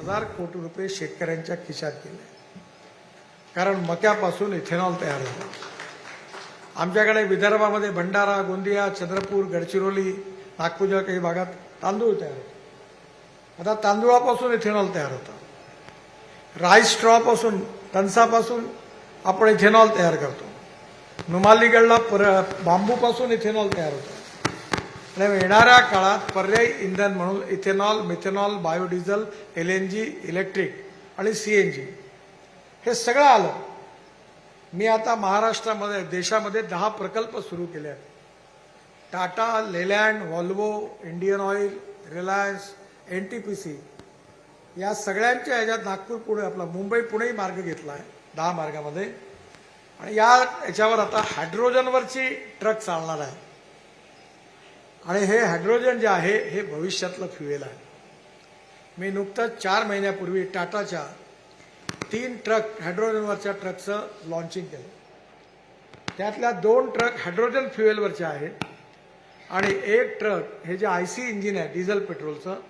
हजार कोटी रुपये शेतकऱ्यांच्या खिशात गेले. कारण मक्यापासून इथेनॉल तयार होतं. आमच्याकडे विदर्भामध्ये भंडारा गोंदिया चंद्रपूर गडचिरोली नागपूरच्या काही भागात तांदूळ तयार होतो. आता तांदूळापासून इथेनॉल तयार होतं. राईस स्ट्रॉपासून कणसापासून आपण इथेनॉल तयार करतो. नुमालीगडला पर बांबूपासून इथेनॉल तयार होतं. आणि येणाऱ्या काळात पर्यायी इंधन म्हणून ethanol methanol biodiesel L N G electric आणि सी एन जी हे सगळं आलं. मी आता महाराष्ट्रामध्ये देशामध्ये दहा प्रकल्प सुरू केले आहेत. Tata Leyland Volvo Indian Oil Reliance N T P C या सगळ्यांच्या ह्याच्यात नागपूर पुणे आपला मुंबई पुणेही मार्ग घेतला आहे दहा मार्गामध्ये. आणि या याच्यावर आता हायड्रोजनवरची ट्रक चालणार आहे. आणि हे हायड्रोजन जे आहे हे भविष्यातलं फ्युएल आहे. मी नुकतंच चार महिन्यापूर्वी टाटाच्या तीन ट्रक हायड्रोजनवरच्या ट्रकचं लॉन्चिंग केलं. त्यातल्या दोन ट्रक हायड्रोजन फ्युएलवरचे आहेत आणि एक ट्रक हे जे आय सी इंजिन आहे डिझेल पेट्रोलचं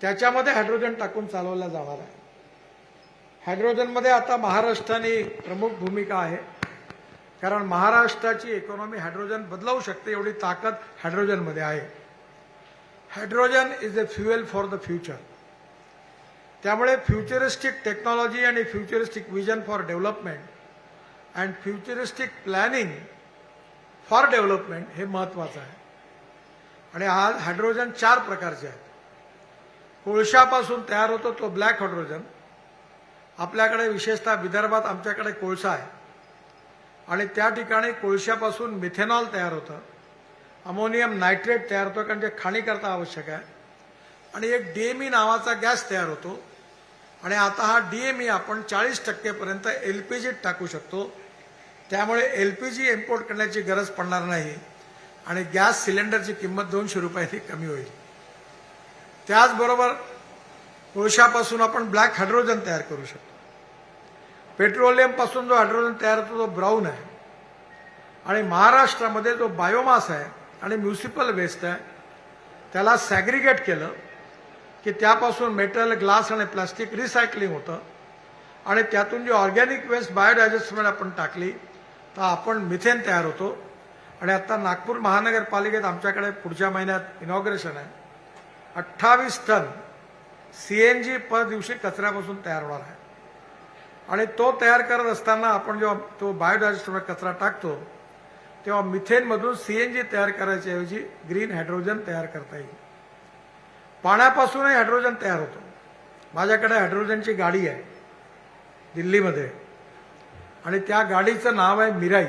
त्याच्यामध्ये हायड्रोजन टाकून चालवलं जाणार आहे. हायड्रोजनमध्ये आता महाराष्ट्राने प्रमुख भूमिका आहे. कारण महाराष्ट्राची इकॉनॉमी हायड्रोजन बदलवू शकते एवढी ताकद हायड्रोजनमध्ये आहे. Hydrogen is a fuel for the future त्यामुळे फ्युचरिस्टिक टेक्नॉलॉजी आणि futuristic vision for development and futuristic planning for development हे महत्त्वाचं आहे. आणि आज हायड्रोजन चार प्रकारचे आहेत. कोळशापासून तयार होतो तो ब्लॅक हायड्रोजन आपल्याकडे विशेषतः विदर्भात आमच्याकडे कोळसा आहे. आणि त्या ठिकाणी कोळशापासून मिथेनॉल तयार होतं. अमोनियम नायट्रेट तयार होतं कारण जे खाणीकरता आवश्यक आहे. आणि एक डीएमई नावाचा गॅस तयार होतो. आणि आता हा डीएमई आपण चाळीस टक्केपर्यंत एल पी जीत टाकू शकतो. त्यामुळे एल पी जी इम्पोर्ट करण्याची गरज पडणार नाही. आणि गॅस सिलेंडरची किंमत दोनशे रुपयांनी कमी होईल. त्याचबरोबर कोळशापासून आपण ब्लॅक हायड्रोजन तयार करू शकतो. पेट्रोलियमपासून जो हायड्रोजन तयार होतो तो ब्राऊन आहे. आणि महाराष्ट्रामध्ये जो बायोमास आहे आणि म्युन्सिपल वेस्ट आहे त्याला सॅग्रिगेट केलं की त्यापासून मेटल ग्लास आणि प्लास्टिक रिसायकलिंग होतं. आणि त्यातून जी ऑर्गॅनिक वेस्ट बायोडायजेस्टमेंट आपण टाकली तर आपण मिथेन तयार होतो. आणि आता नागपूर महानगरपालिकेत आमच्याकडे पुढच्या महिन्यात इनॉग्रेशन आहे. अठ्ठावीस ton C N G per दिवशी कचऱ्यापासून तयार होणार आहे. आणि तो तयार करत असताना आपण जेव्हा तो बायोडायजेस्टमध्ये कचरा टाकतो तेव्हा मिथेनमधून सी एन जी तयार करायच्याऐवजी ग्रीन हायड्रोजन तयार करता येईल. पाण्यापासूनही हायड्रोजन तयार होतो. माझ्याकडे हायड्रोजनची गाडी आहे दिल्लीमध्ये. आणि त्या गाडीचं नाव आहे मिराई.